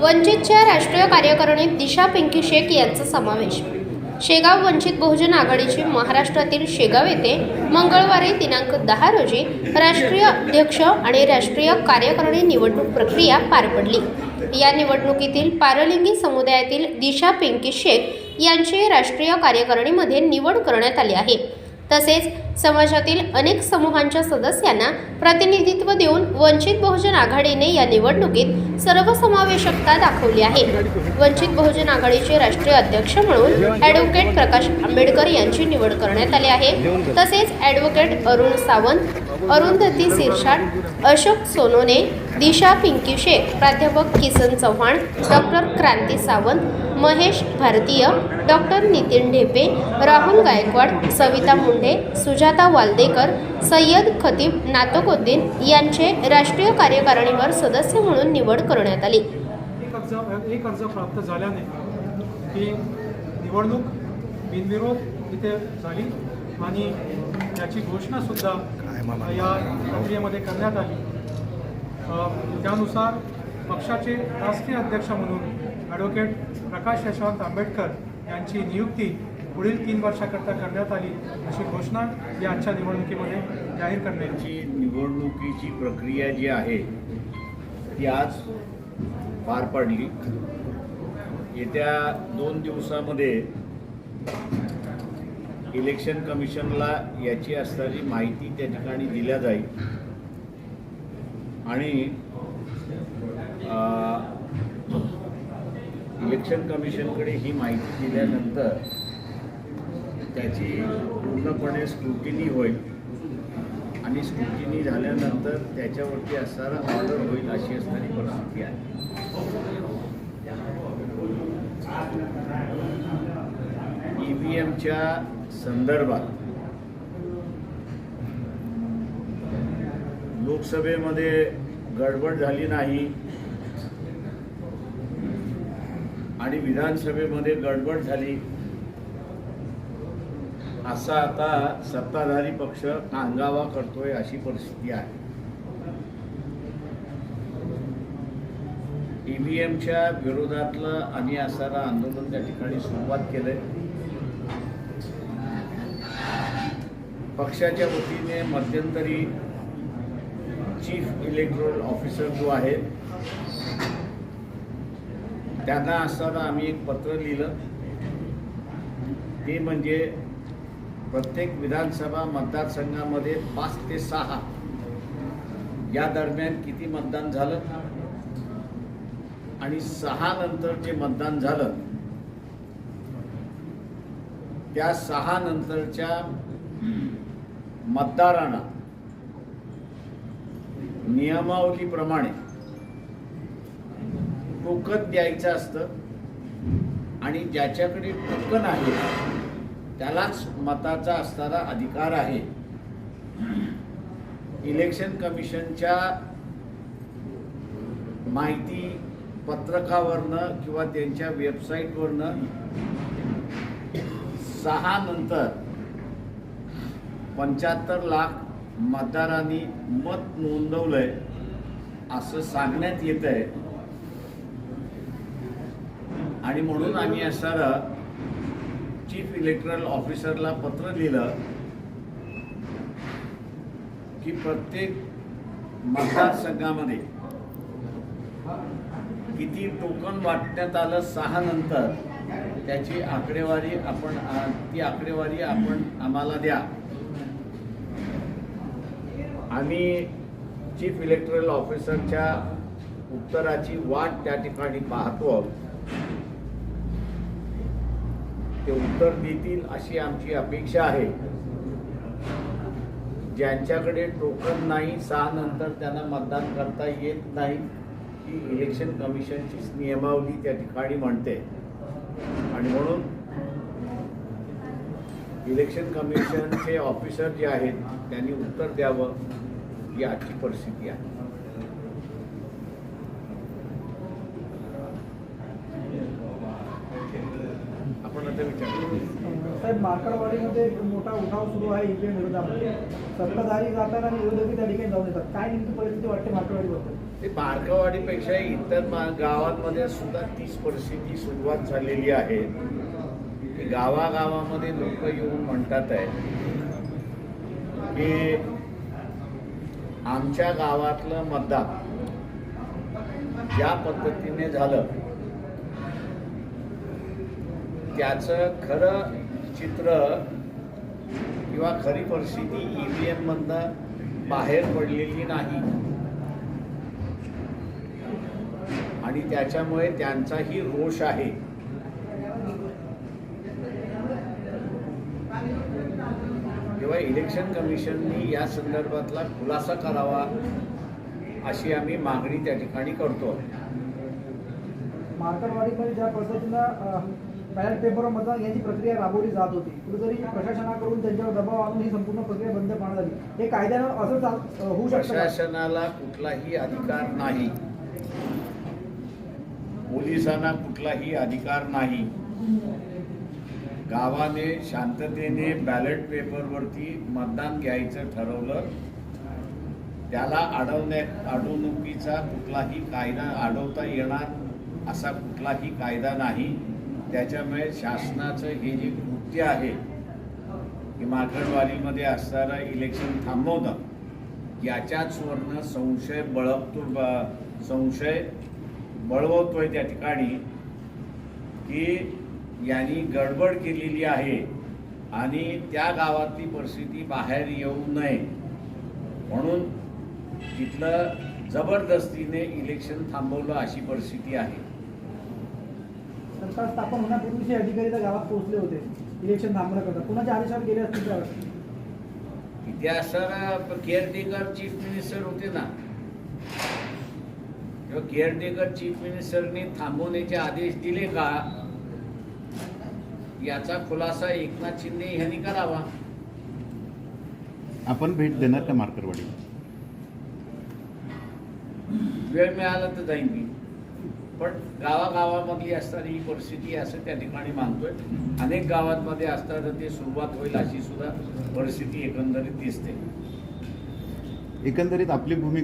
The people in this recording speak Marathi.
वंचितच्या राष्ट्रीय कार्यकारिणीत दिशा पिंकी शेख यांचा समावेश. शेगाव वंचित बहुजन आघाडीची महाराष्ट्रातील शेगाव येथे मंगळवारी दिनांक दहा रोजी राष्ट्रीय अध्यक्ष आणि राष्ट्रीय कार्यकारिणी निवडणूक प्रक्रिया पार पडली. या निवडणुकीतील पारलिंगी समुदायातील दिशा पिंकी शेख यांची राष्ट्रीय कार्यकारिणीमध्ये निवड करण्यात आली आहे. तसेच समाजातील अनेक समूहांच्या सदस्यांना प्रतिनिधित्व देऊन वंचित बहुजन आघाडीने या निवडणुकीत सर्वसमावेशकता दाखवली आहे. वंचित बहुजन आघाडीचे राष्ट्रीय अध्यक्ष म्हणून ॲडव्होकेट प्रकाश आंबेडकर यांची निवड करण्यात आली आहे. तसेच ॲडव्होकेट अरुण सावंत अरुंधती सिरसाट अशोक सोनोने दिशा पिंकी शेख प्राध्यापक किसन चव्हाण डॉक्टर क्रांती सावंत महेश भारतीय डॉक्टर नितीन ढेपे राहुल गायकवाड सविता मुंडे सुजाता वालदेकर सय्यद खतीब नातोकुद्दीन यांचे राष्ट्रीय कार्यकारिणीवर सदस्य म्हणून निवड करण्यात आली. एक अर्ज एक अर्ज प्राप्त झाल्याने ही निवडणूक बिनविरोध इथे झाली आणि याची घोषणासुद्धा या प्रक्रियेमध्ये करण्यात आली. अ, त्यानुसार पक्षाचे राष्ट्रीय अध्यक्ष म्हणून ॲडव्होकेट प्रकाश यशवंत आंबेडकर यांची नियुक्ती पुढील तीन वर्षाकरता करण्यात आली अशी घोषणा या आजच्या निवडणुकीमध्ये जाहीर करण्याची निवडणुकीची प्रक्रिया जी आहे ती आज पार पडली. येत्या दोन दिवसामध्ये इलेक्शन कमिशनला याची असणारी माहिती त्या ठिकाणी दिल्या जाईल. आणि इलेक्शन कमिशनकडे ही माहिती दिल्यानंतर त्याची पूर्णपणे स्क्रुटिनी होईल. आणि स्क्रुटिनी झाल्यानंतर त्याच्यावरती असणारा ऑर्डर होईल अशी असणारी परिस्थिती आहे. ई व्ही एमच्या संदर्भात लोकसभेमध्ये गडबड झाली नाही. आणि विधानसभेमध्ये गडबड झाली. असा आता सत्ताधारी पक्ष अंगावा करतोय अशी परिस्थिती आहे. ईव्हीएमच्या विरोधातलं आणि असणारं आंदोलन त्या ठिकाणी सुरुवात केलंय. पक्षाच्या वतीने मध्यंतरी चीफ इलेक्ट्रोल ऑफिसर जो आहे त्यांना असताना आम्ही एक पत्र लिहिलं. ते म्हणजे प्रत्येक विधानसभा मतदारसंघामध्ये पाच ते सहा. या दरम्यान किती मतदान झालं? आणि सहा नंतर जे मतदान झालं त्या सहा नंतरच्या मतदारांना नियमावलीप्रमाणे टोकन द्यायचं असतं आणि ज्याच्याकडे टोकन आहे त्यालाच मताचा असणारा अधिकार आहे. इलेक्शन कमिशनच्या माहिती पत्रकावरनं किंवा त्यांच्या वेबसाईटवरनं सहा नंतर पंच्याहत्तर लाख मतदारांनी मत नोंदवलंय असं सांगण्यात येत आहे आणि म्हणून आम्ही असणारा चीफ इलेक्ट्रल ऑफिसरला पत्र लिहिलं की प्रत्येक मतदारसंघामध्ये किती टोकन वाटण्यात आलं सहा नंतर त्याची आकडेवारी आपण ती आकडेवारी आपण आम्हाला द्या. आम्ही चीफ इलेक्ट्रल ऑफिसरच्या उत्तराची वाट त्या ठिकाणी पाहतो. ते उत्तर देतील अशी आमची अपेक्षा आहे. ज्यांच्याकडे टोकन नाही सहा नंतर त्यांना मतदान करता येत नाही ही इलेक्शन कमिशनचीच नियमावली त्या ठिकाणी म्हणते. आणि म्हणून इलेक्शन कमिशनचे ऑफिसर जे आहेत त्यांनी उत्तर द्यावं ही आजची परिस्थिती आहे आपण आता विचार साहेब मार्कडवाडीमध्ये एक मोठा उठाव सुरू आहे इकडे विरोधामध्ये. सत्ताधारी जातात आणि विरोधकी त्या ठिकाणी जाऊन येतात. काय नेमकी परिस्थिती वाटते मार्कडवाडीबद्दल? ते बारकावाडीपेक्षा इतर गावांमध्ये सुद्धा तीच परिस्थिती सुरुवात झालेली आहे. की गावागावामध्ये लोक येऊन म्हणतात आहे की आमच्या गावातलं मतदान ज्या पद्धतीने झालं त्याचं खरं चित्र किंवा खरी परिस्थिती ई व्ही एममधनं बाहेर पडलेली नाही. आणि त्याच्यामुळे त्यांचाही रोष आहे. किंवा इलेक्शन कमिशननी या संदर्भातला खुलासा करावा अशी आम्ही मागणी त्या ठिकाणी करतो. मार्कटवाडीमध्ये ज्या पद्धतीनं बॅलेट पेपर मतदान याची प्रक्रिया राबवली जात होती. कुठेतरी प्रशासनाकडून त्यांच्यावर दबाव आणून ही संपूर्ण प्रक्रिया बंद पाहण्यात आली. हे कायद्यानं असं होऊ शकतं प्रशासनाला कुठलाही अधिकार नाही. पोलिसांना कुठलाही अधिकार नाही. गावाने शांततेने बॅलेट पेपरवरती मतदान घ्यायचं ठरवलं. त्याला अडवण्या अडवणुकीचा कुठलाही कायदा अडवता येणार असा कुठलाही कायदा नाही. त्याच्यामुळे शासनाचं हे जे कृत्य आहे की माकडवाडीमध्ये असणारं इलेक्शन थांबवणं याच्याच वरनं संशय बळवतो ब- संशय बळवतोय त्या ठिकाणी की यांनी गडबड केलेली आहे आणि त्या गावातली परिस्थिती बाहेर येऊ नये. म्हणून तिथलं जबरदस्तीने इलेक्शन थांबवलं अशी परिस्थिती आहे. सरकार स्थापन होण्यापूर्वीच हे अधिकारी त्या गावात पोहोचले होते इलेक्शन थांबण्याकरता कुणाच्या आदेशावर गेले असतील त्यावेळेस इतिहासाला केअरटेकर चीफ मिनिस्टर होते ना. तेव्हा केअरटेकर चीफ मिनिस्टरनी थांबवण्याचे आदेश दिले का? याचा खुलासा एकनाथ शिंदे यांनी करावा. आपण भेट देणार का मार्करवाडीला? वेळ मिळाला तर जाईन मी. पण गावागावामधली असणारी ही परिस्थिती असं त्या ठिकाणी मानतोय. अनेक गावांमध्ये असताना ते सुरुवात होईल अशी सुद्धा परिस्थिती एकंदरीत दिसते. एकंदरीत आपली भूमिका